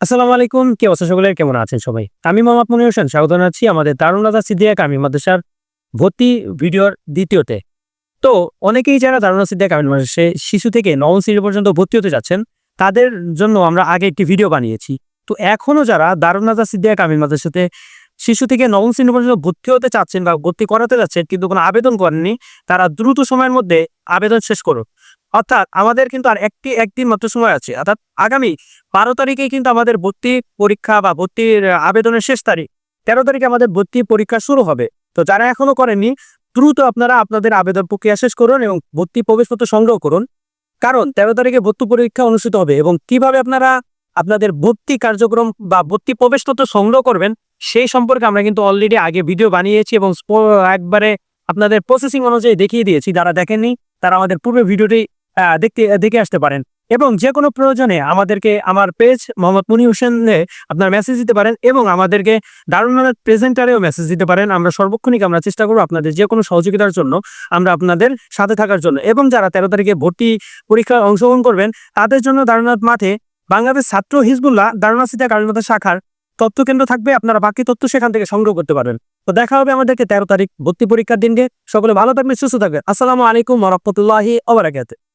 আসসালামু আলাইকুম, কে অবস্থা সকলের? কেমন আছেন সবাই? আমি মোহাম্মদ মনির হোসেন স্বাগত জানাচ্ছি আমাদের দারুণ রাজা সিদ্দিয়া কামি মাদ্রাসার ভর্তি ভিডিওর দ্বিতীয়তে। তো, অনেকেই যারা দারুণ সিদ্দিয়া কামিল মাদ্রাসে শিশু থেকে নবম শ্রেণি পর্যন্ত ভর্তি হতে যাচ্ছেন, তাদের জন্য আমরা আগে একটি ভিডিও বানিয়েছি। তো এখনও যারা দারুণ রাজা সিদ্দিয়া কামিল মাদ্রাসাতে শিশু থেকে নবম শ্রেণি পর্যন্ত ভর্তি হতে চাচ্ছেন বা ভর্তি করাতে যাচ্ছেন, কিন্তু কোনো আবেদন করেননি, তারা দ্রুত সময়ের মধ্যে আবেদন শেষ করুন। অর্থাৎ আমাদের কিন্তু আর একটি, একদিন মাত্র সময় আছে। অর্থাৎ আগামী বারো তারিখে কিন্তু আমাদের ভর্তি পরীক্ষা বা ভর্তির আবেদনের শেষ তারিখ। তেরো তারিখে আমাদের ভর্তি পরীক্ষা শুরু হবে। তো যারা এখনও করেননি, দ্রুত আপনারা আপনাদের আবেদন প্রক্রিয়া শেষ করুন এবং ভর্তি প্রবেশপত্র সংগ্রহ করুন। কারণ তেরো তারিখে ভর্তি পরীক্ষা অনুষ্ঠিত হবে এবং কীভাবে আপনারা আপনাদের ভর্তি কার্যক্রম বা ভর্তি প্রবেশপত্র সংগ্রহ করবেন, সেই সম্পর্কে আমরা কিন্তু অলরেডি আগে ভিডিও বানিয়েছি এবং একবারে আপনাদের প্রসেসিং অনুযায়ী দেখিয়ে দিয়েছি। যারা দেখেননি, তারা আমাদের পূর্বে ভিডিওটি দেখতে, দেখে আসতে পারেন। এবং যে কোনো প্রয়োজনে আমাদেরকে আমার পেজ মোহাম্মদ মুনি হোসেনে আপনার মেসেজ দিতে পারেন এবং আমাদেরকে দারুণ প্রেজেন্টারেও মেসেজ দিতে পারেন। আমরা সর্বক্ষণিক আমরা চেষ্টা করব আপনাদের যে কোনো সহযোগিতার জন্য আমরা আপনাদের সাথে থাকার জন্য। এবং যারা তেরো তারিখে ভর্তি পরীক্ষায় অংশগ্রহণ করবেন, তাদের জন্য দারুণাথ মাঠে বাংলাদেশ ছাত্র হিজবুল্লাহ দারুণাথ সিদ্ধা কারণতা শাখার তথ্য কেন্দ্র থাকবে। আপনারা বাকি তথ্য সেখান থেকে সংগ্রহ করতে পারবেন। তো দেখা হবে আমাদেরকে তেরো তারিখ ভর্তি পরীক্ষার দিনকে। সকলে ভালো থাকবেন, সুস্থ থাকবেন। আসসালামু আলাইকুম রহমতুল্লাহি ওবরাকাতুহু